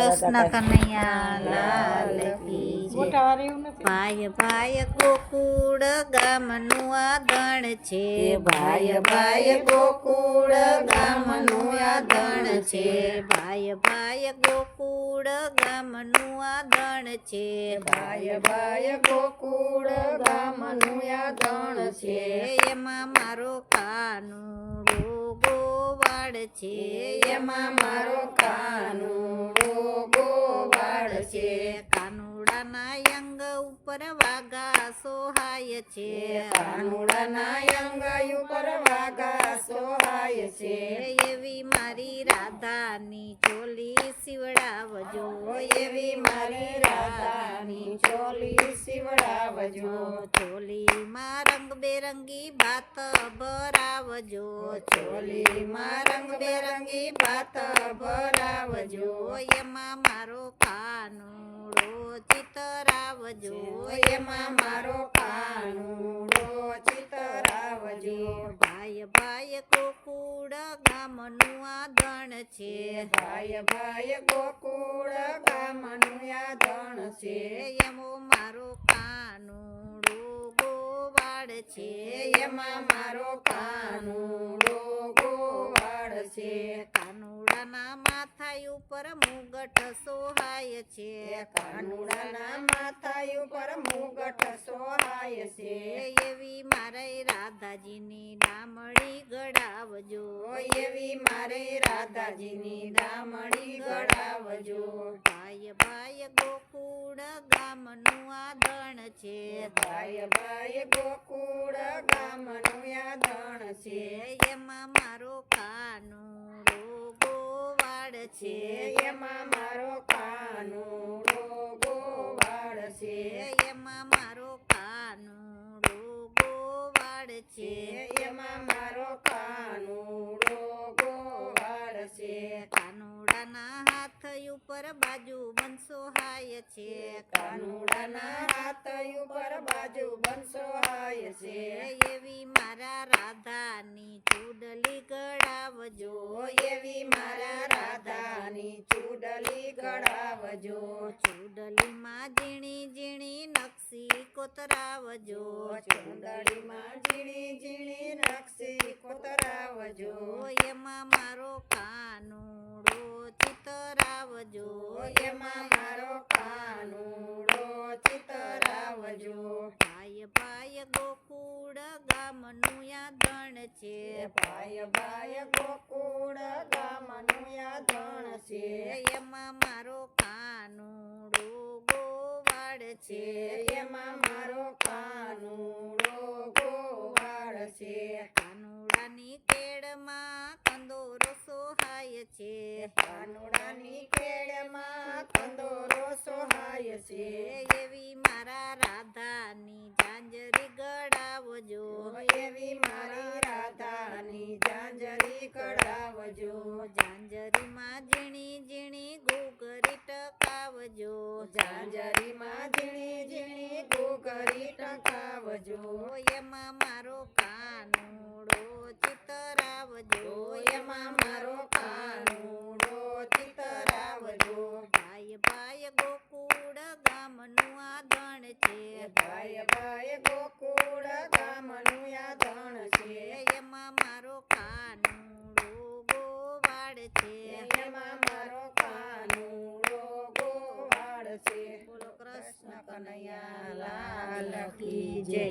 કૃષ્ણ કનૈયા, લાલ. ભાઈ ભાઈ ગોકુળ ગામનું આદણ છે, ભાઈ ભાઈ ગોકુળ ગામનું આદણ છે, ભાઈ ભાઈ ગોકુળ ગામનું આદણ છે, ભાઈ ભાઈ ગોકુળ ગામનું યાદણ છે, એમાં મારો ગોવાળ છે એમાં મારો કાનુડો ગોવાળ છે કાનુડાના અંગ ઉપર વાગા સોહાય છે. કાનુડાના અંગ ઉપર વાગા સોહાય છે. એવી મારી રાધાની ચોલી સીવડાવજો એવી મારી રાધાની ચોલી સીવડાવજો ચોલીમાં રંગબેરંગી ભાત ભરાવજો ચોલીમાં રંગબેરંગી ભાત ભરાવજો. એમાં મારો કાનુડો ચિતરાવજો. એમાં મારો કાનુડો ચિતરાવજો. ભાઈ ભાઈ ગોકુળ ગામનું આદણ છે. ભાઈ ભાઈ ગોકુળ ગામનું યાદણ છે. એમો મારો કાનુડો ગોવાળ છે, એમાં મારો કાનુડો ગોવાળ છે. કાનુડાના માથા ઉપર મુગટ સોહાય છે. કાનુડાના માથા ઉપર મુગટ સોહાય છે. એવી મારે રાધાજીની ડામડી ગડાવજો એવી મારે રાધાજીની દામડી ગળાવજો. ભાઈ ભાઈ ગોકુળ ગામનું આદણ છે. ભાઈ ભાઈ ગોકુળ ગામનું યાદણ છે. એમાં મારો કાનો રોગો વાડ છે એમાં મારો કાનો રોગો વાળ છે એમાં મારો કાનો રોગો વાડ છે એમાં મારો કાનુડો ગોવાળ છે કાનુડાના હાથ ઉપર બાજુ બનસો હાય છે કાનુડાના હાથ ઉપર બાજુ બનસો હાય છે. એવી મારા રાધાની ચૂડલી ગળાવજો. એવી મારા રાધાની ચૂડલી ગળાવજો. ચૂડલીમાં ઝીણી ઝીણી નકશી કોતરાવજો. ચૂંદડીમાં ઝીણી ઝીણી નકશી કોતરાવજો. એમાં મારો કાનુડો ભાઈ ગોકુળ ગામનું યાદણ છે. ભાઈ ભાઈ ગોકુળ ગામનું યાદણ છે. એમાં મારો કાનુડો ગોવાડ છે. એમાં મારો કાનુડો ગોવાડ છે. કાનુડાની કેળમાં કંદોરો સોહાય છે. કાનુડાની કઢાવજો ઝાંઝરીમાં ઝીણી ઝીણી ઘૂઘરી ટકાવજો. જાંજરીમાં ઝીણી ઝીણી ઘૂઘરી ટકાવજો. એમાં મારો કાનુડો કનૈયા લાલ કી જય